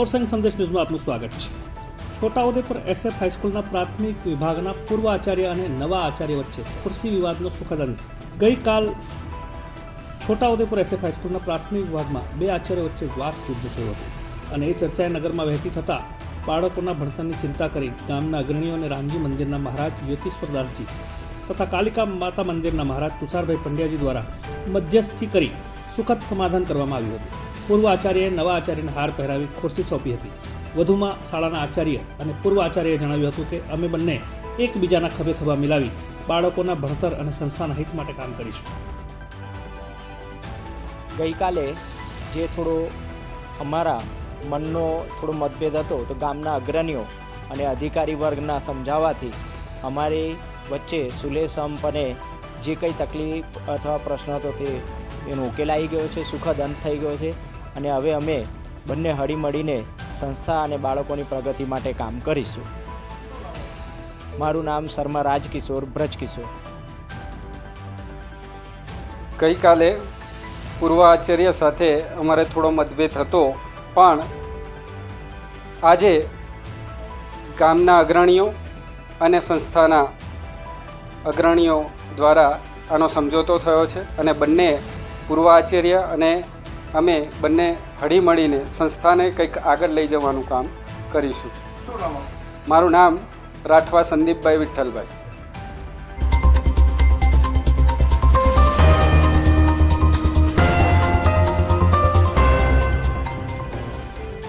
ઓરસંગ સંદેશ ન્યૂઝમાં આપનું સ્વાગત છે છોટાઉદેપુર એસએફ હાઈસ્કૂલના પ્રાથમિક વિભાગના પૂર્વ આચાર્ય અને નવા આચાર્ય વચ્ચે ખુરશી વિવાદનો સુખદ અંત ગઈકાલ છોટાઉદેપુર એસએફ હાઈસ્કૂલના પ્રાથમિક વિભાગમાં બે આચાર્ય વચ્ચે વાત યુદ્ધ થયું હતું અને એ ચર્ચાએ નગરમાં વહેતી થતાં બાળકોના ભણતરની ચિંતા કરી ગામના અગ્રણીઓ અને રામજી મંદિરના મહારાજ જ્યોતિશ્વરદાસજી તથા કાલિકા માતા મંદિરના મહારાજ તુષારભાઈ પંડ્યાજી દ્વારા મધ્યસ્થી કરી સુખદ સમાધાન કરવામાં આવ્યું હતું પૂર્વ આચાર્યએ નવા આચાર્યને હાર પહેરાવી ખુરશી સોંપી હતી. વધુમાં શાળાના આચાર્ય અને પૂર્વ આચાર્યએ જણાવ્યું હતું કે, અમે બંને એકબીજાના ખભે ખભા મિલાવી બાળકોના ભણતર અને સંસ્થાના હિત માટે કામ કરીશું. ગઈકાલે જે થોડો અમારા મનનો થોડો મતભેદ હતો, તો ગામના અગ્રણીઓ અને અધિકારી વર્ગના સમજાવવાથી અમારી વચ્ચે સુલેસમપણે જે કંઈ તકલીફ અથવા પ્રશ્ન હતો તે એનો ઉકેલ આવી ગયો છે, સુખદ અંત થઈ ગયો છે. અને હવે અમે બંને હળીમળીને સંસ્થા અને બાળકોની પ્રગતિ માટે કામ કરીશું. મારું નામ શર્મા રાજકિશોર, બ્રજકિશોર. ગઈકાલે પૂર્વ આચાર્ય સાથે અમારે થોડો મતભેદ હતો, પણ આજે ગામના અગ્રણીઓ અને સંસ્થાના અગ્રણીઓ દ્વારા આનો સમજોતો થયો છે અને બંને પૂર્વ આચાર્ય અને અમે બંને હળીમળીને સંસ્થાને કંઈક આગળ લઈ જવાનું કામ કરીશું. મારું નામ રાઠવા સંદીપભાઈ વિઠ્ઠલભાઈ.